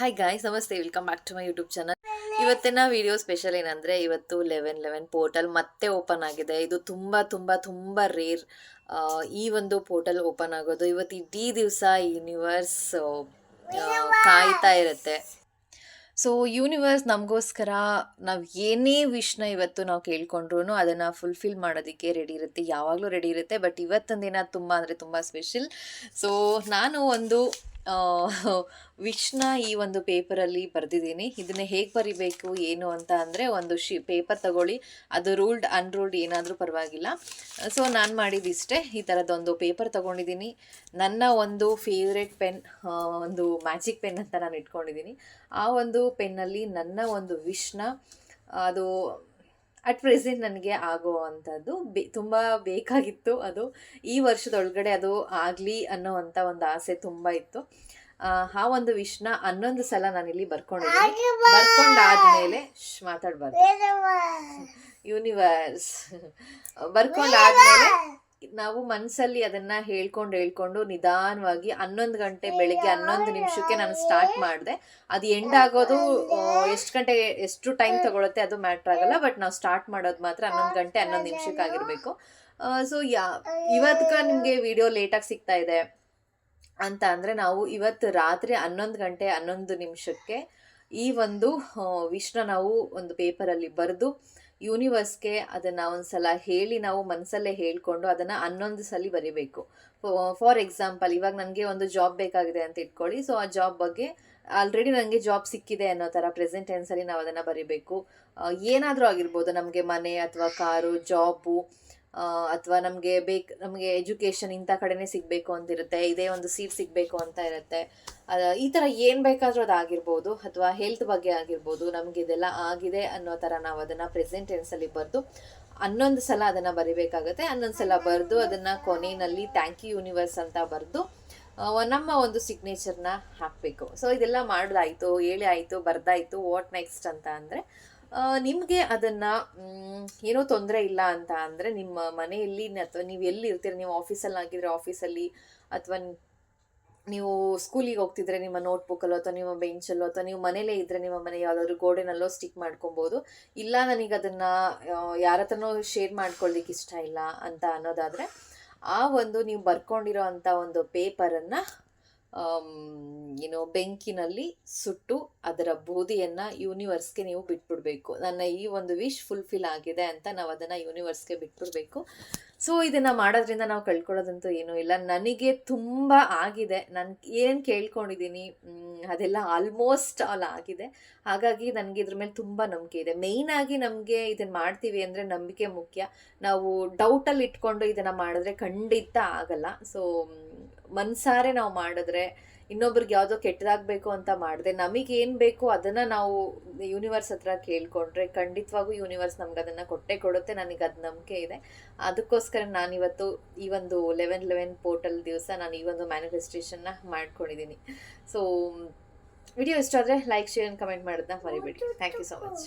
Hi guys ನಮಸ್ತೆ. Welcome back to my YouTube channel ಇವತ್ತಿನ video special ಏನಂದರೆ, ಇವತ್ತು ಲೆವೆನ್ ಲೆವೆನ್ ಪೋರ್ಟಲ್ ಮತ್ತೆ ಓಪನ್ ಆಗಿದೆ. ಇದು ತುಂಬ ತುಂಬ ತುಂಬ ರೇರ್ ಈ ಒಂದು ಪೋರ್ಟಲ್ ಓಪನ್ ಆಗೋದು. ಇವತ್ತು ಇಡೀ ದಿವಸ ಯೂನಿವರ್ಸ್ ಕಾಯ್ತಾ ಇರುತ್ತೆ. ಸೊ ಯೂನಿವರ್ಸ್ ನಮಗೋಸ್ಕರ ನಾವು ಏನೇ ವಿಷ್ನ ಇವತ್ತು ನಾವು ಕೇಳ್ಕೊಂಡ್ರು ಅದನ್ನು ಫುಲ್ಫಿಲ್ ಮಾಡೋದಕ್ಕೆ ರೆಡಿ ಇರುತ್ತೆ. ಯಾವಾಗಲೂ ರೆಡಿ ಇರುತ್ತೆ ಬಟ್ ಇವತ್ತೊಂದಿನ ದಿನ ತುಂಬ ಅಂದರೆ ತುಂಬ ಸ್ಪೆಷಲ್ ಸೊ ನಾನು ಒಂದು ವಿಶ್ನ ಈ ಒಂದು ಪೇಪರಲ್ಲಿ ಬರೆದಿದ್ದೀನಿ. ಇದನ್ನ ಹೇಗೆ ಬರಿಬೇಕು, ಏನು ಅಂತ ಅಂದರೆ ಒಂದು ಶಿ, ಪೇಪರ್ ತಗೊಳ್ಳಿ. ಅದು ರೂಲ್ಡ್, ಅನ್ರೂಲ್ಡ್ ಏನಾದರೂ ಪರವಾಗಿಲ್ಲ. ಸೊ, ನಾನು ಮಾಡಿದ್ದಿಷ್ಟೇ ಈ ಥರದ್ದೊಂದು ಪೇಪರ್ ತಗೊಂಡಿದ್ದೀನಿ ನನ್ನ ಒಂದು ಫೇವ್ರೆಟ್ ಪೆನ್ ಒಂದು ಮ್ಯಾಜಿಕ್ ಪೆನ್ ಅಂತ ನಾನು ಇಟ್ಕೊಂಡಿದ್ದೀನಿ ಆ ಒಂದು ಪೆನ್ನಲ್ಲಿ ನನ್ನ ಒಂದು ವಿಶ್ನ ಅದು ಅಟ್ ಪ್ರೆಸೆಂಟ್ ನನಗೆ ಆಗುವಂಥದ್ದು ಬೇ ತುಂಬ ಬೇಕಾಗಿತ್ತು ಅದು. ಈ ವರ್ಷದೊಳಗಡೆ ಅದು ಆಗಲಿ ಅನ್ನೋವಂಥ ಒಂದು ಆಸೆ ತುಂಬ ಇತ್ತು. ಆ, ಒಂದು ವಿಷ್ಣ ಹನ್ನೊಂದು ಸಲ ನಾನಿಲ್ಲಿ ಬರ್ಕೊಂಡಿದ್ದೀನಿ. ಬರ್ಕೊಂಡಾದ್ಮೇಲೆ ಮಾತಾಡ್ಬಾರ್ದು. ಯೂನಿವರ್ಸ್ ಬರ್ಕೊಂಡಾದ್ಮೇಲೆ ನಾವು ಮನಸ್ಸಲ್ಲಿ ಅದನ್ನ ಹೇಳ್ಕೊಂಡು ಹೇಳ್ಕೊಂಡು ನಿಧಾನವಾಗಿ ಹನ್ನೊಂದು ಗಂಟೆ ಬೆಳಿಗ್ಗೆ ಹನ್ನೊಂದು ನಿಮಿಷಕ್ಕೆ ನಾನು ಸ್ಟಾರ್ಟ್ ಮಾಡಿದೆ. ಅದು ಎಂಡ್ ಆಗೋದು ಎಷ್ಟು ಗಂಟೆ ಎಷ್ಟು ಟೈಮ್ ತಗೊಳುತ್ತೆ ಅದು ಮ್ಯಾಟ್ರ್ ಆಗಲ್ಲ ಬಟ್ ನಾವು ಸ್ಟಾರ್ಟ್ ಮಾಡೋದು ಮಾತ್ರ ಹನ್ನೊಂದು ಗಂಟೆ ಹನ್ನೊಂದು ನಿಮಿಷಕ್ಕೆ ಆಗಿರಬೇಕು. ಸೊ ಯಾ ಇವತ್ಕ ನಿಮಗೆ ವಿಡಿಯೋ ಲೇಟಾಗಿ ಸಿಗ್ತಾ ಇದೆ ಅಂತ ಅಂದರೆ ನಾವು ಇವತ್ತು ರಾತ್ರಿ ಹನ್ನೊಂದು ಗಂಟೆ ಹನ್ನೊಂದು ನಿಮಿಷಕ್ಕೆ ಈ ಒಂದು ವಿಷ್ಣ ನಾವು ಒಂದು ಪೇಪರಲ್ಲಿ ಬರೆದು ಯೂನಿವರ್ಸ್ಗೆ ಅದನ್ನು ಒಂದ್ಸಲ ಹೇಳಿ ನಾವು ಮನಸ್ಸಲ್ಲೇ ಹೇಳ್ಕೊಂಡು ಅದನ್ನು ಹನ್ನೊಂದು ಸಲ ಬರಿಬೇಕು. ಫಾರ್ ಎಕ್ಸಾಂಪಲ್ ಇವಾಗ ನನಗೆ ಒಂದು ಜಾಬ್ ಬೇಕಾಗಿದೆ ಅಂತ ಇಟ್ಕೊಳ್ಳಿ. ಸೊ, ಆ ಜಾಬ್ ಬಗ್ಗೆ ಆಲ್ರೆಡಿ ನನಗೆ ಜಾಬ್ ಸಿಕ್ಕಿದೆ ಅನ್ನೋ ಥರ ಪ್ರೆಸೆಂಟ್ ಟೆನ್ಸಲ್ಲಿ ನಾವು ಅದನ್ನು ಬರಿಬೇಕು. ಏನಾದರೂ ಆಗಿರ್ಬೋದು ನಮಗೆ ಮನೆ ಅಥವಾ ಕಾರು, ಜಾಬು ಅಥವಾ ನಮಗೆ ಬೇಕು, ನಮಗೆ ಎಜುಕೇಷನ್ ಇಂಥ ಕಡೆನೇ ಸಿಗಬೇಕು ಅಂತಿರುತ್ತೆ, ಇದೇ ಒಂದು ಸೀಟ್ ಸಿಗಬೇಕು ಅಂತ ಇರುತ್ತೆ. ಈ ಥರ ಏನು ಬೇಕಾದರೂ ಅದು ಆಗಿರ್ಬೋದು, ಅಥವಾ ಹೆಲ್ತ್ ಬಗ್ಗೆ ಆಗಿರ್ಬೋದು, ನಮಗೆ ಇದೆಲ್ಲ ಆಗಿದೆ ಅನ್ನೋ ಥರ ನಾವು ಅದನ್ನು ಪ್ರೆಸೆಂಟ್ ಟೆನ್ಸಲ್ಲಿ ಬರೆದು ಹನ್ನೊಂದು ಸಲ ಅದನ್ನು ಬರಿಬೇಕಾಗುತ್ತೆ ಹನ್ನೊಂದು ಸಲ ಬರೆದು ಅದನ್ನು ಕೊನೆಯಲ್ಲಿ ಥ್ಯಾಂಕ್ ಯು ಯೂನಿವರ್ಸ್ ಅಂತ ಬರೆದು ನಮ್ಮ ಒಂದು ಸಿಗ್ನೇಚರ್ನ ಹಾಕಬೇಕು. ಸೊ ಇದೆಲ್ಲ ಮಾಡೋದಾಯಿತು, ಹೇಳಿ ಆಯಿತು, ಬರ್ದಾಯಿತು ವಾಟ್ ನೆಕ್ಸ್ಟ್ ಅಂತ ಅಂದರೆ ನಿಮಗೆ ಅದನ್ನು ಏನೋ ತೊಂದರೆ ಇಲ್ಲ ಅಂತ ಅಂದರೆ ನಿಮ್ಮ ಮನೆಯಲ್ಲಿ ಅಥವಾ ನೀವು ಎಲ್ಲಿ ಇರ್ತೀರ? ನೀವು ಆಫೀಸಲ್ಲಿ ಆಗಿದ್ರೆ ಆಫೀಸಲ್ಲಿ, ಅಥವಾ ನೀವು ಸ್ಕೂಲಿಗೆ ಹೋಗ್ತಿದ್ರೆ ನಿಮ್ಮ ನೋಟ್ಬುಕ್ಕಲ್ಲೋ ಅಥವಾ ನಿಮ್ಮ ಬೆಂಚಲ್ಲೋ ಅಥವಾ ನೀವು ಮನೇಲೇ ಇದ್ದರೆ ನಿಮ್ಮ ಮನೆ ಯಾವುದಾದ್ರೂ ಗೋಡೆನಲ್ಲೋ ಸ್ಟಿಕ್ ಮಾಡ್ಕೊಬೋದು. ಇಲ್ಲ ನನಗೆ ಅದನ್ನು ಯಾರ ಹತ್ರನೂ ಶೇರ್ ಮಾಡ್ಕೊಳ್ಳಿಕ್ಕೆ ಇಷ್ಟ ಇಲ್ಲ ಅಂತ ಅನ್ನೋದಾದರೆ, ಆ ಒಂದು ನೀವು ಬರ್ಕೊಂಡಿರೋ ಅಂಥ ಒಂದು ಪೇಪರನ್ನು ಏನು ಬೆಂಕಿನಲ್ಲಿ ಸುಟ್ಟು ಅದರ ಬೂದಿಯನ್ನು ಯೂನಿವರ್ಸ್ಗೆ ನೀವು ಬಿಟ್ಬಿಡಬೇಕು. ನನ್ನ ಈ ಒಂದು ವಿಶ್ ಫುಲ್ಫಿಲ್ ಆಗಿದೆ ಅಂತ ನಾವು ಅದನ್ನು ಯೂನಿವರ್ಸ್ಗೆ ಬಿಟ್ಬಿಡ್ಬೇಕು. ಸೊ ಇದನ್ನು ಮಾಡೋದ್ರಿಂದ ನಾವು ಕಳ್ಕೊಳ್ಳೋದಂತೂ ಏನೂ ಇಲ್ಲ. ನನಗೆ ತುಂಬ ಆಗಿದೆ. ನಾನು ಏನು ಕೇಳ್ಕೊಂಡಿದ್ದೀನಿ ಅದೆಲ್ಲ ಆಲ್ಮೋಸ್ಟ್ ಆಲ್ ಆಗಿದೆ. ಹಾಗಾಗಿ ನನಗೆ ಇದ್ರ ಮೇಲೆ ತುಂಬ ನಂಬಿಕೆ ಇದೆ. ಮೇಯ್ನಾಗಿ ನಮಗೆ ಇದನ್ನು ಮಾಡ್ತೀವಿ ಅಂದರೆ ನಂಬಿಕೆ ಮುಖ್ಯ. ನಾವು ಡೌಟಲ್ಲಿ ಇಟ್ಕೊಂಡು ಇದನ್ನು ಮಾಡಿದ್ರೆ ಖಂಡಿತ ಆಗಲ್ಲ. ಸೊ ಮನ್ಸಾರೆ ನಾವು ಮಾಡಿದ್ರೆ ಇನ್ನೊಬ್ರಿಗೆ ಯಾವುದೋ ಕೆಟ್ಟದಾಗಬೇಕು ಅಂತ ಮಾಡಿದೆ. ನಮಗೆ ಏನು ಬೇಕು ಅದನ್ನು ನಾವು ಯೂನಿವರ್ಸ್ ಹತ್ರ ಕೇಳ್ಕೊಂಡ್ರೆ ಖಂಡಿತವಾಗೂ ಯೂನಿವರ್ಸ್ ನಮ್ಗೆ ಅದನ್ನು ಕೊಟ್ಟೆ ಕೊಡುತ್ತೆ. ನನಗೆ ಅದು ನಂಬಿಕೆ ಇದೆ. ಅದಕ್ಕೋಸ್ಕರ ನಾನಿವತ್ತು ಈ ಒಂದು ಲೆವೆನ್ ಲೆವೆನ್ ಪೋರ್ಟಲ್ ದಿವಸ ನಾನು ಈ ಒಂದು ಮ್ಯಾನಿಫೆಸ್ಟೇಷನ್ನ ಮಾಡ್ಕೊಂಡಿದ್ದೀನಿ ಸೊ ವಿಡಿಯೋ ಇಷ್ಟ ಆದರೆ ಲೈಕ್ ಶೇರ್ ಕಮೆಂಟ್ ಮಾಡೋದನ್ನ ಮರಿಬೇಡಿ. Thank you so much